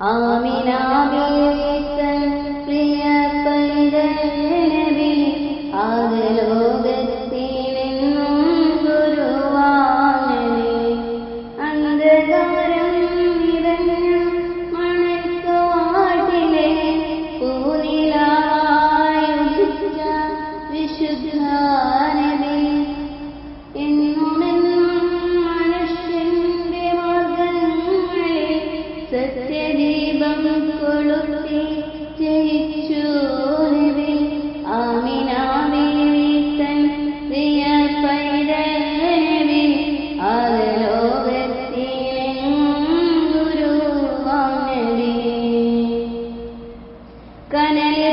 ആമിനാമീത്തൻ ദീപം കൊളുത്തി ജയിച്ചോരി ആമിനാമീ തൻ പ്രിയ പൈരവി ആലോകത്തിലെ കനലി